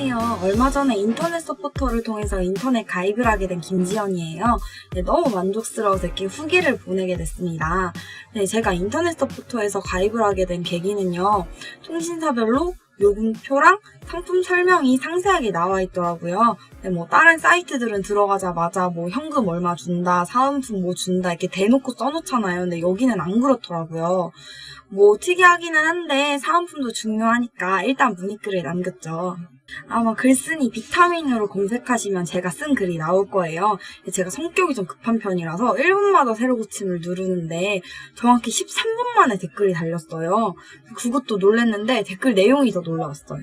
네, 안녕하세요. 얼마 전에 인터넷 서포터를 통해서 인터넷 가입을 하게 된 김지연이에요. 네, 너무 만족스러워서 이렇게 후기를 보내게 됐습니다. 네, 제가 인터넷 서포터에서 가입을 하게 된 계기는요. 통신사별로 요금표랑 상품 설명이 상세하게 나와 있더라고요. 네, 뭐 다른 사이트들은 들어가자마자 뭐 현금 얼마 준다, 사은품 뭐 준다 이렇게 대놓고 써놓잖아요. 근데 여기는 안 그렇더라고요. 뭐 특이하기는 한데 사은품도 중요하니까 일단 문의글을 남겼죠. 아마 글쓴이 비타민으로 검색하시면 제가 쓴 글이 나올 거예요. 제가 성격이 좀 급한 편이라서 1분마다 새로 고침을 누르는데 정확히 13분 만에 댓글이 달렸어요. 그것도 놀랬는데 댓글 내용이 더 놀라웠어요.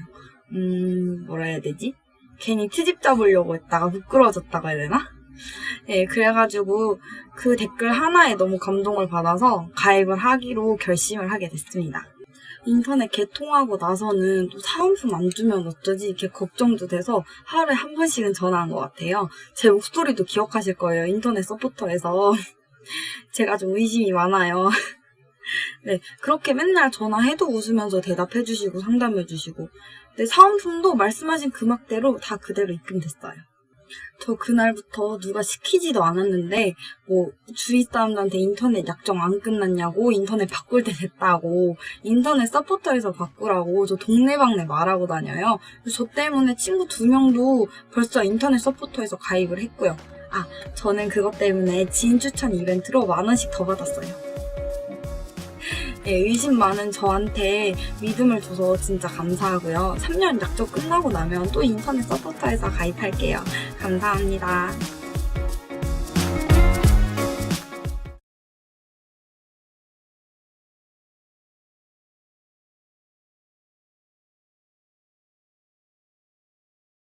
음, 뭐라 해야 되지? 괜히 트집 잡으려고 했다가 부끄러워졌다고 해야 되나? 예, 그래가지고 그 댓글 하나에 너무 감동을 받아서 가입을 하기로 결심을 하게 됐습니다. 인터넷 개통하고 나서는 또 사은품 안 주면 어쩌지 이렇게 걱정도 돼서 하루에 한 번씩은 전화한 것 같아요. 제 목소리도 기억하실 거예요. 인터넷 서포터에서. 제가 좀 의심이 많아요. 네, 그렇게 맨날 전화해도 웃으면서 대답해주시고 상담해주시고. 네, 사은품도 말씀하신 금액대로 다 그대로 입금됐어요. 저 그날부터 누가 시키지도 않았는데 뭐 주위 사람들한테 인터넷 약정 안 끝났냐고 인터넷 바꿀 때 됐다고 인터넷 서포터에서 바꾸라고 저 동네방네 말하고 다녀요. 저 때문에 친구 두 명도 벌써 인터넷 서포터에서 가입을 했고요. 아 저는 그것 때문에 지인 추천 이벤트로 만 원씩 더 받았어요. 네, 의심 많은 저한테 믿음을 줘서 진짜 감사하고요. 3년 약정 끝나고 나면 또 인터넷 서포터에서 가입할게요. 감사합니다.